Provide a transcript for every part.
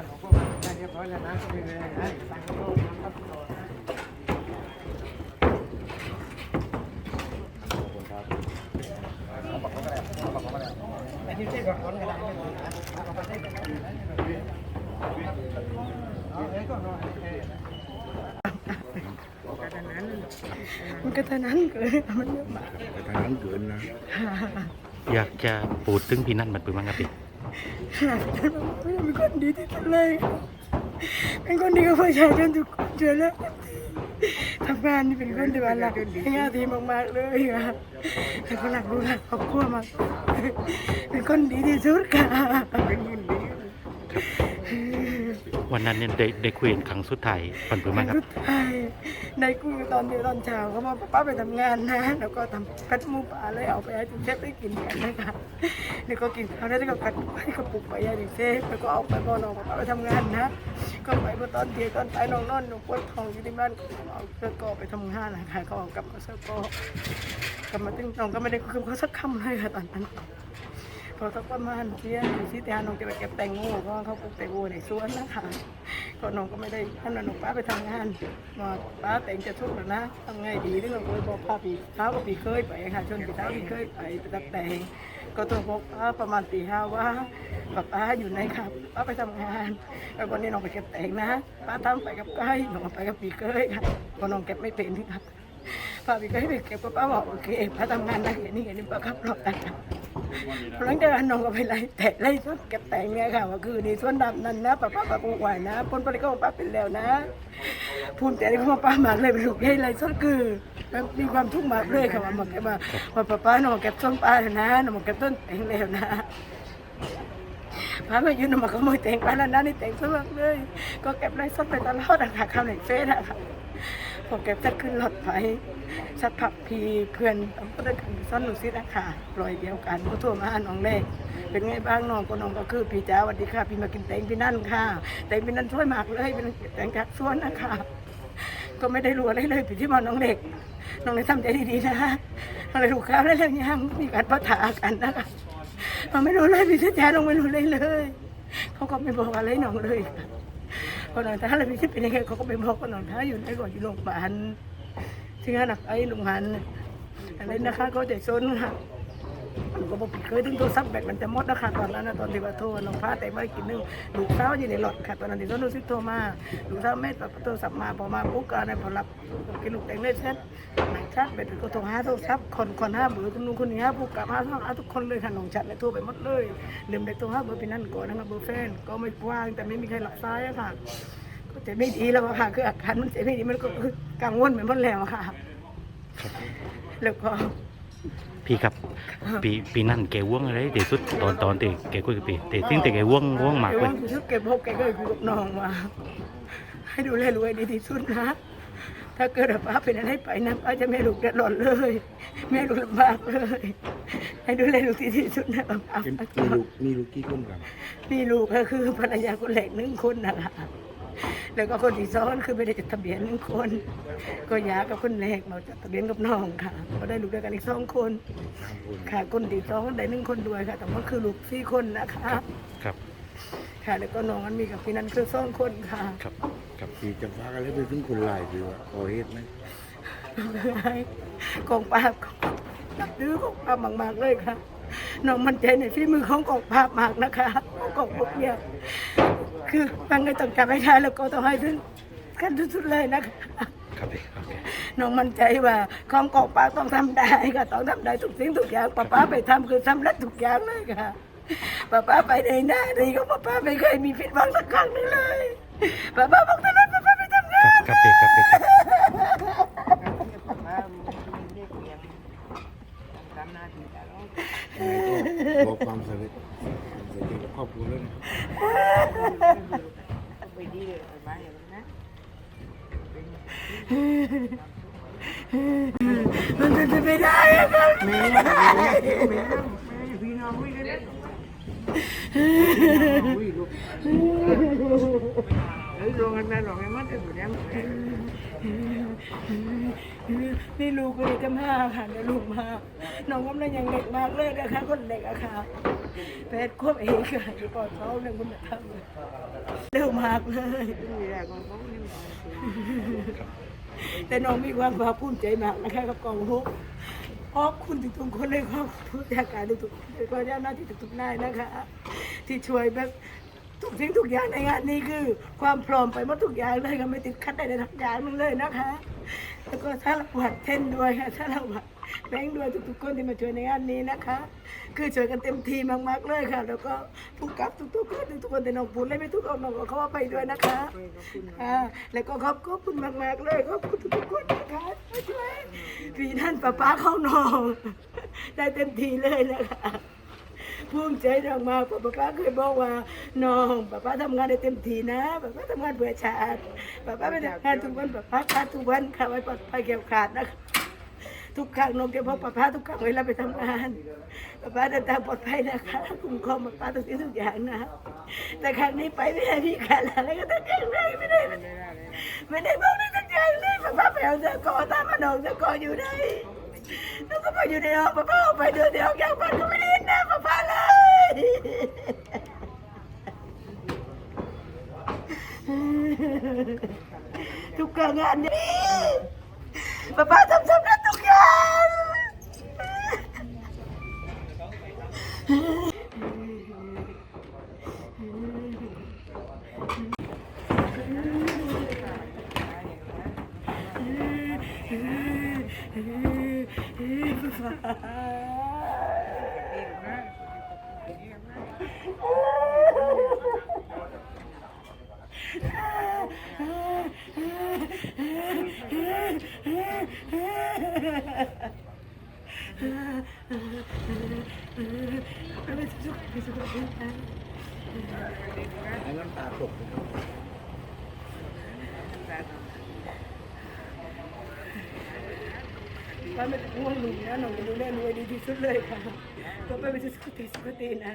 หน้าของพวกมันได้เรียบร้อยแล้วนะก็ไม่เป็นไรนะสั่งโปรงนะครับต่อนะขอบคุณครับเอาปากเขาก็ได้เอาปากเขาก็ได้อันกระดาษไม่หมดนะเอาไปใช้แบบนี้นะเอาเอ้ยก็นอนเอ้ยกระดานนั้นมันก็เท่านั้นเกินมันเยอะมากแต่ทานั้นเกินนะ อยากจะปูดถึงพี่นัทมันเป็นมังครับพี่ขนาด นั้นมันยังเป็นคนดีที่สุดเลยเป็นคนดีกับประชาชนทุกคนเจอแล้วทำงานนี่เป็นคนที่ว่ารักให้ญาติมากๆเลยค่ะเป็นคนรักลูกรักครอบครัวมากเป็นคนดีที่สุดค่ะเป็นคนดีวันนั้นเนี่ยได้ได้คุยกันครั้งสุดท้ายมันเป็นมั้งครับสุดท้าย ในกูตอนเดียวตอนเช้าเขาบอกป้าไปทำงานนะ แล้วก็ทำกัดมูป่าเลยเอาไปให้ถึงเชฟได้กินกันนะคะแล้วก็กินเขาวแล้วก็กัดให้กระปุกไปให้ถึงเชฟแล้วก็เอาไปพอนองป้าไปทำงานนะ ก็ไปเมื่อตอนเที่ยงตอนไปนองนอนหนูปวดท้องอยู่ที่บ้านก็เอาเสื้อก็ไปทำงานนะคะก็กลับมาเสื้อก็กลับมาตึงน้องก็ไม่ได้คุยเขาสักคำเลยค่ะตอนนั้นพอสักประมาณเที่ยงอยู่ที่ที่น้องจะไปเก็บแตงโมเพราะว่าเขาปลูกแตงโมในสวนนะคะ ก็น้องก็ไม่ได้ท่านน้องป้าไปทำงานมาป้าแต่งจะทุกข์แล้วนะทำไงดีที่เราเคยบอกป้าปีเช้าก็ปีเคยไปค่ะชนปีเช้าปีเคยไปไปตักแต่งก็โทรบอกป้าประมาณตีห้าว่าป้าป้าอยู่ไหนครับป้าไปทำงานแล้ววันนี้น้องไปเก็บแต่งนะ ป้าทำไปกับไก่น้องไปกับปีเคยค่ะพราน้องเก็บไม่เป็นที่ค่ะป้าปีเคยไปเก็บป้าบอกโอเคป้าทำงานได้แค่นี้แค่นี้ป้าขับรถตัด หลังจากนั้นน้องก็ไปไล่แตะไล่ต้นเก็บแต่งเนี่ยค่ะว่าคือในส่วนดำนั้นนะป้าป้าป้าปลูกไว้นะผลผลิตก็ป้าเป็นแล้วนะภูมิใจที่พ่อป้ามากเลยเป็นลูกใหญ่ไรส้นคือมีความทุกข์มากเลยค่ะว่ามาเก็บมาว่าป้าป้าน้องเก็บส้มปลาแล้วนะน้องเก็บต้นแต่งแล้วนะป้ามายืนน้องมาขโมยแต่งป้าแล้วนะนี่แต่งสมักเลย ก็เก็บไรส้นไปตลอดอะค่ะคำในเฟซอะค่ะ พอแกจะขึ้นรถไปสักพักพีเพื่อนก็ได้กันซ่อนหนูซิดอะค่ะรอยเดียวกันก็โทรมาหาน้องเล็กเป็นไงบ้างน้องก็น้องก็คือพี่จ้าสวัสดีค่ะ พี่มากินแตงพี่นั่นค่ะ แตงพี่นั่นช่วยมากเลยเป็นแตงจากสวนนะคะก็ไม่ได้รู้อะไรเลยพี่ที่มาน้องเล็กน้องเล็กทำใจดีๆนะน้องเล็กถูกข้าวได้แล้วยังมีการพัฒนากันนะคะเราไม่รู้เลยพี่แจ๊น้องไม่รู้เลยเลยเขาก็ไม่บอกอะไรน้องเลยค่ะ ก็นอนท้าเราพี่ที่เป็นยังไงเขาก็ไปบอกก็นอนท้าอยู่ในก่อนอยู่โรงพยาบาลที่งานหนักไอ้โรงพยาบาลอะไรนะคะเขาใจซนค่ะ มันก็บอกเคยถึงโทรศัพท์แบตมันจะหมดนะคะตอนนั้นนะตอนที่ว่าโทรน้องพาแต่ไม่กินนึงลูกสาวอยู่ในรถค่ะตอนนั้นที่โทรซิโทรมาลูกสาวแม่ตัดโทรศัพท์มาพอมาปุ๊บก็ในพอรับกินลูกแต่งเล่นเซ็ตหนังชัดแบตก็โทรหาโทรศัพท์คนคนห้าเบอร์คนนู้นคนนี้ห้าผู้กลับมาทุกคนเลยค่ะน้องชัดเลยโทรไปหมดเลยลืมเด็กโทรห้าเบอร์พี่นั่นก่อนนะคะเบอร์แฟนก็ไม่ว่างแต่ไม่มีใครหลับซ้ายอะค่ะก็จะไม่ดีแล้วค่ะคืออาการมันจะไม่ดีมันก็กังวลไปหมดแล้วค่ะ แล้วก็ พี่ครับปีปีนั่นแกว่วงอะไรที่สุดตอนตอนที่แกคุยกับพี่แต่ทิ้งแต่แกว่วงว่วงมากเดี๋ยวเลว่ายคือเก็บพบแกก็คุยกับน้องว่าให้ดูแลรวยดีที่สุดนะ ถ้าเกิดว่าป้าเป็นอะไรไปนะป้าจะไม่ลูกเดือดร้อนเลยแม่ลูกลำบากเลย ให้ดูแลลูกดีที่สุดนะป้ามีลูกมีลูกกี่คนครับมีลูกก็คือภรรยาคนแรกหนึ่งคนนะคะ แล้วก็คนที่สองคือไม่ได้จดทะเบียนหนึ่งคน ก็หยากับคนแรกเราจดทะเบียนกับน้องค่ะก็ได้ลูกด้วยกันอีกสองคนสามคนค่ะคนที่สองได้หนึ่งคนด้วยค่ะ แต่ว่าคือลูกสี่คนนะคะครับ ค่ะ แล้วก็น้องอันมีกับพี่นันคือสองคนค่ะ ครับกับพี่จะฟ้ากันแล้วไปถึงคนลายคือว่าก่อเหตุไหมกองปราบนับถือกองปราบมากๆเลยค่ะน้องมั่นใจในฝีมือของกองปราบมากนะคะกองพวกเนี่ย คือตั้งใจต้องจับให้ได้แล้วก็ต้องให้ถึงขั้นสุดๆเลยนะคะครับพี่โอเคน้องมั่นใจว่าของกองปราบต้องทำได้ค่ะต้องทำได้ทุกสิ่งทุกอย่างป้าป้าไปทำคือสำเร็จทุกอย่างเลยค่ะป้าป้าไปในหน้าดีก็ป้าป้าไม่เคยมีผิดหวังสักครั้งหนึงเลยป้าป้าบอกตลอดป้าป้าไปทำงาครับนครับพี่ครับพี่ครับ ยังไงก็บอกความสำเร็จความสำเร็จกับครอบครัวแล้วนะครับ มันจะไม่ได้อะครับ แม่แม่แม่พี่น้องวิ่งกัน วิ่งลูกเฮ้ยลงกันแม่หลงไอ้มัดไอ้บุญยังนี่ลูกเลยจะมาค่ะเดี๋ยวลูกมาน้องกำลังยังเด็กมากเลยนะคะคนเด็กอะค่ะแปดขวบเองค่ะอยู่ก่อนเขาเนี่ยคุณธรรมเร็วมากเลยนี่แหละของเขาเนี่ยแต่น้องมีความภาคภูมิใจมากนะคะกับกองทุก ขอบคุณทุกๆคนเลยขอบคุณผู้จัดการทุกๆคนก็เจ้าหน้าที่ทุกๆนายนะคะ ที่ช่วยแบบทุกสิ่งทุกอย่างในงานนี้คือ ความพร้อมไปหมดทุกอย่างเลยก็ไม่ติดขัดใดๆทั้งอย่างนึงเลยนะคะ แล้วก็สารวัตรเช่นด้วยค่ะสารวัตร แบงค์ด้วยทุกๆคนที่มาช่วยในงานนี้นะคะ คือช่วยกันเต็มที่มากๆเลยค่ะ แล้วก็ผู้กับทุกๆคนทุกคนแต่น้องพูดเลยไม่ทุกคนน้องก็เข้าไปด้วยนะคะอ่าแล้วก็ขอบคุณมากๆเลยขอบคุณทุกๆคนนะคะช่วยพี่นั่นป้าป้าเข้าน้อง ได้เต็มที่เลยนะคะภูมิใจมากๆเพราะป้าป้าเคยบอกว่าน้องป้าป้าทำงานได้เต็มที่นะป้าป้าทำงานเพื่อชาติป้าป้าไม่ทำงานทุกวันป้าป้าขาทุกวันค่ะไว้ปลอดภัยแก้วขาดนะคะ ทุกครั้งน้องจะพบป้าป้าทุกครั้งเวลาไปทำงานป้าป้าเดินทางปลอดภัยนะคะคุ้มครองป้าป้าทุกสิ่งทุกอย่างนะแต่ครั้งนี้ไปไม่ได้พี่ขาดอะไรก็ต้องแก้ไขไม่ได้ไม่ได้ไม่ได้บอกได้สักอย่างเลยป้าป้าไปเอาเสื้อกอตามมาหนองเสื้อกออยู่ไหนแล้วก็ไปอยู่ในห้องป้าป้าออกไปเดินเดียวแก้วปันก็ไม่ได้เห็นหน้าป้าป้าเลยทุกการงานนี้ป้าป้าทำสำเร็จทุก Ha ha ha. ไอ้น้ำตาตกป้าไม่ต้องห่วงหนูนะหนูจะดูแลหนูให้ดีที่สุดเลยค่ะก็ไปไปสุขติสุขตินะ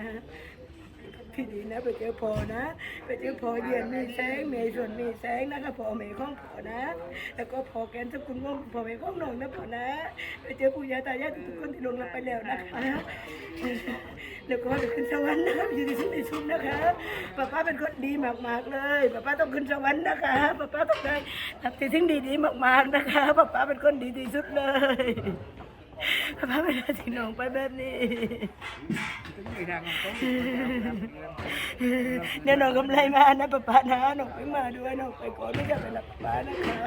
ที่ดีนะไปเจอพอนะ ไปเจอพอเย็นมีแสงมีส่วนมีแสงนะคะพอเมย์ของพอนะ แล้วก็พอแกนสกุลว่องพอเมย์ของน้องนะพอนะ ไปเจอปู่ย่าตายายทุกคนที่ลงรับไปแล้วนะคะ แล้วก็ไปขึ้นสวรรค์นะคะอยู่ที่สุดในสุดนะคะป้าป้าเป็นคนดีมากๆเลยป้าป้าต้องขึ้นสวรรค์นะคะป้าป้าต้องได้ทำสิ่งดีๆมากๆนะคะป้าป้าเป็นคนดีที่สุดเลยป้าป้าไม่ได้ทิ้งน้องไปแบบนี้เนี่ยน้องกำไรมานะป้าป้านะน้องไปมาด้วยน้องไปก่อนไม่จะไปรับป้านะคะ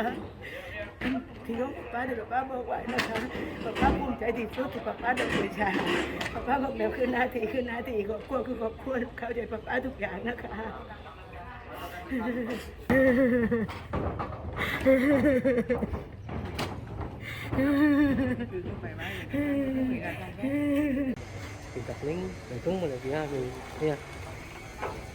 ที่น้องป้าที่ป้าบอกไว้นะคะป้าป้า ใจที่สุดที่ป้าป้าได้บูชาป้าป้าบอกแล้วคือหน้าที่คือหน้าที่ครอบครัวคือครอบครัวเข้าใจป้าป้าทุกอย่างนะคะ thì tập lính để chúng mình là gì ha vì nha Hãy subscribe cho kênh Ghiền Mì Gõ Để không bỏ lỡ